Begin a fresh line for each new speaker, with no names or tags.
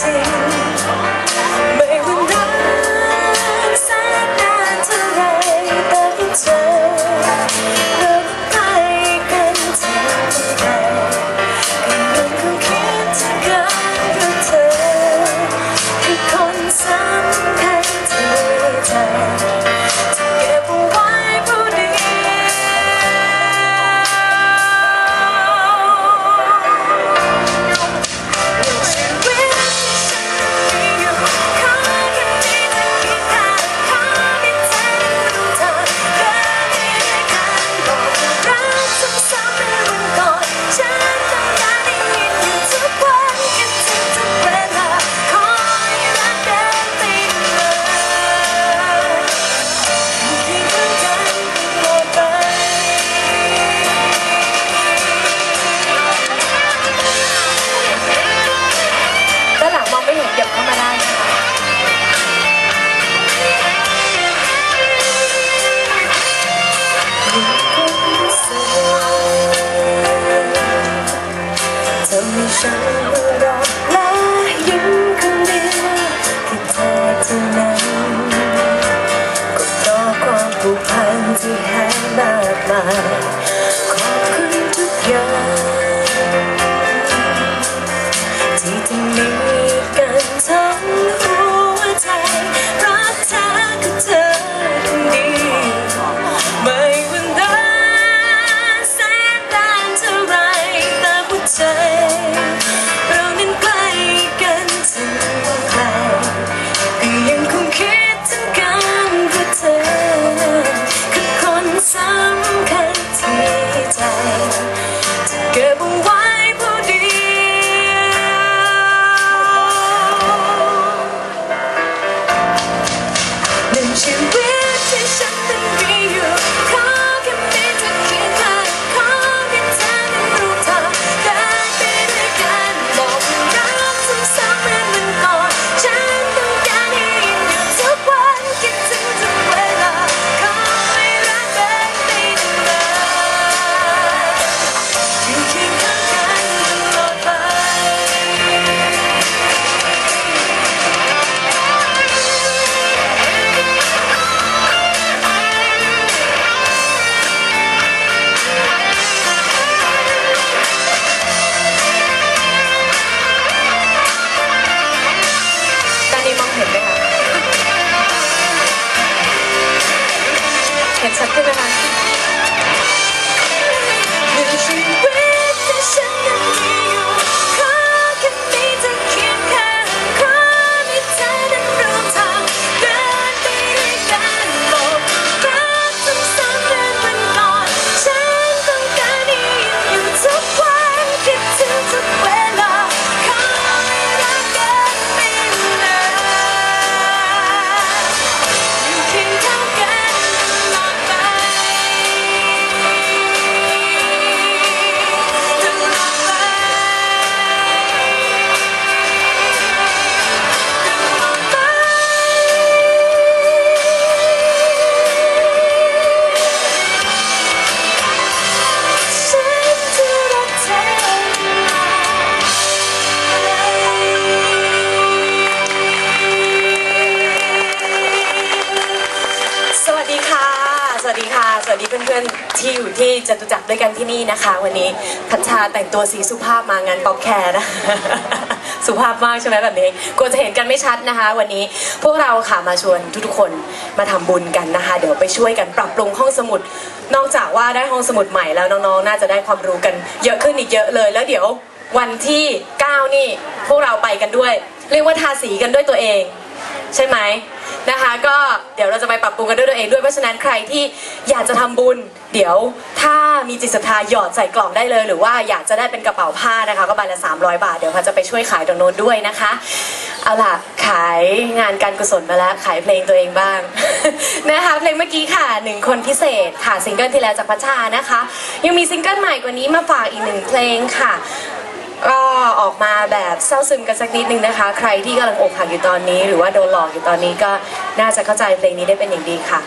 sing ฉันอและยิ้มคนเดียวแค่เธอเท่านั้นก็ต่อความผูกพันที่แห้มากมาย วัสดีค่ะ สวัสดีเพื่อนๆ ที่อยู่ที่จตุจักรด้วยกันที่นี่นะคะ วันนี้พัชชาแต่งตัวสีสุภาพมางานป๊อปแคร์นะสุภาพมากใช่ไหมแบบนี้กลัวจะเห็นกันไม่ชัดนะคะ วันนี้พวกเราค่ะมาชวนทุกๆคนมาทำบุญกันนะคะ เดี๋ยวไปช่วยกันปรับปรุงห้องสมุด นอกจากว่าได้ห้องสมุดใหม่แล้วน้องๆ น่าจะได้ความรู้กันเยอะขึ้นอีกเยอะเลย แล้วเดี๋ยววันที่ 9 นี่พวกเราไปกันด้วย เรียกว่าทาสีกันด้วยตัวเอง ใช่ไหม นะคะ ก็เดี๋ยวเราจะไปปรับปรุงกันด้วยตัวเองด้วยเพราะฉะนั้นใครที่อยากจะทำบุญ เดี๋ยวถ้ามีจิตศรัทธาหยอดใส่กล่องได้เลย หรือว่าอยากจะได้เป็นกระเป๋าผ้านะคะ ก็ใบละ300 บาท เดี๋ยวพันจะไปช่วยขายตรงโน้นด้วยนะคะเอาล่ะขายงานการกุศลมาแล้วขายเพลงตัวเองบ้าง นะคะเพลงเมื่อกี้ค่ะหนึ่งคนพิเศษค่ะซิงเกิลที่แล้วจากพัชชานะคะ ยังมีซิงเกิลใหม่กว่านี้มาฝากอีกหนึ่งเพลงค่ะ ก็ออกมาแบบเศร้าซึมกันสักนิดนึงนะคะ ใครที่กำลังอกหักอยู่ตอนนี้ หรือว่าโดนหลอกอยู่ตอนนี้ก็น่าจะเข้าใจเพลงนี้ได้เป็นอย่างดีค่ะ